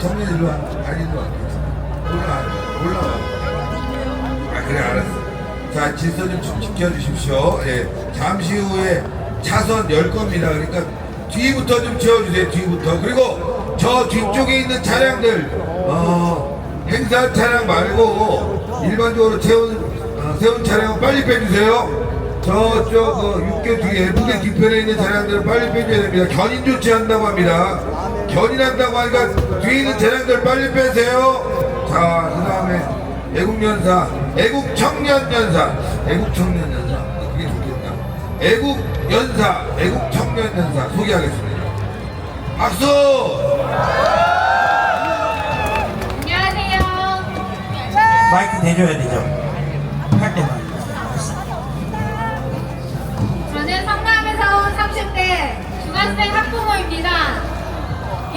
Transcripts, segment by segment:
청년 일로 와. 아니 일로 와. 올라 올라와. 아 그래 알았어. 자 질서 좀 지- 지켜주십시오. 예. 잠시 후에 차선 열 겁니다. 그러니까 뒤부터 좀 채워주세요. 뒤부터. 그리고 저 뒤쪽에 있는 차량들 어, 행사 차량 말고 일반적으로 채운 어, 세운 차량은 빨리 빼주세요. 저쪽 그 육교 뒤에 무대 뒤편에 있는 차량들은 빨리 빼줘야 됩니다. 견인 조치한다고 합니다. 견인한다고 하니까 뒤에 있는 차량들 빨리 빼세요. 자, 그 다음에 애국연사, 애국청년연사, 애국청년연사. 그게 좋겠다. 애국연사, 애국청년연사 소개하겠습니다. 박수! 안녕하세요. 마이크 내려야 되죠?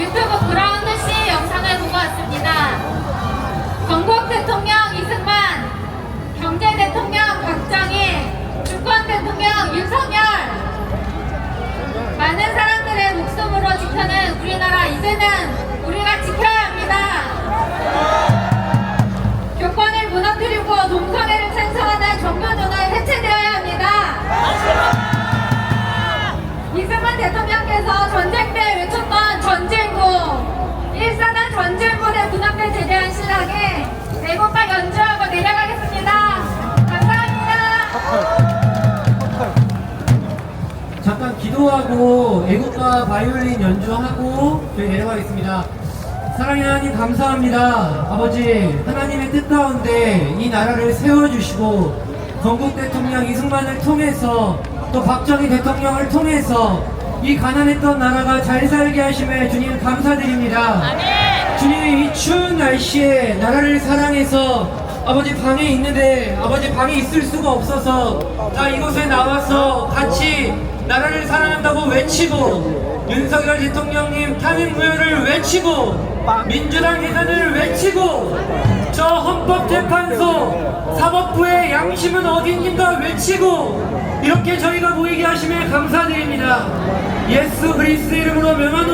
Від того храна. 기도하고 애국가 바이올린 연주하고 저희 내려가겠습니다. 사랑의 하나님 감사합니다. 아버지 하나님의 뜻 가운데 이 나라를 세워주시고 건국 대통령 이승만을 통해서 또 박정희 대통령을 통해서 이 가난했던 나라가 잘 살게 하심에 주님 감사드립니다. 주님 이 추운 날씨에 나라를 사랑해서 아버지 방에 있는데 아버지 방에 있을 수가 없어서 나 이곳에 나와서 같이 나라를 사랑한다고 외치고 윤석열 대통령님 탄핵무효를 외치고 민주당 해산을 외치고 저 헌법재판소 사법부의 양심은 어디인가 외치고 이렇게 저희가 모이게 하심에 감사드립니다. 예수 그리스도 이름으로 명하노니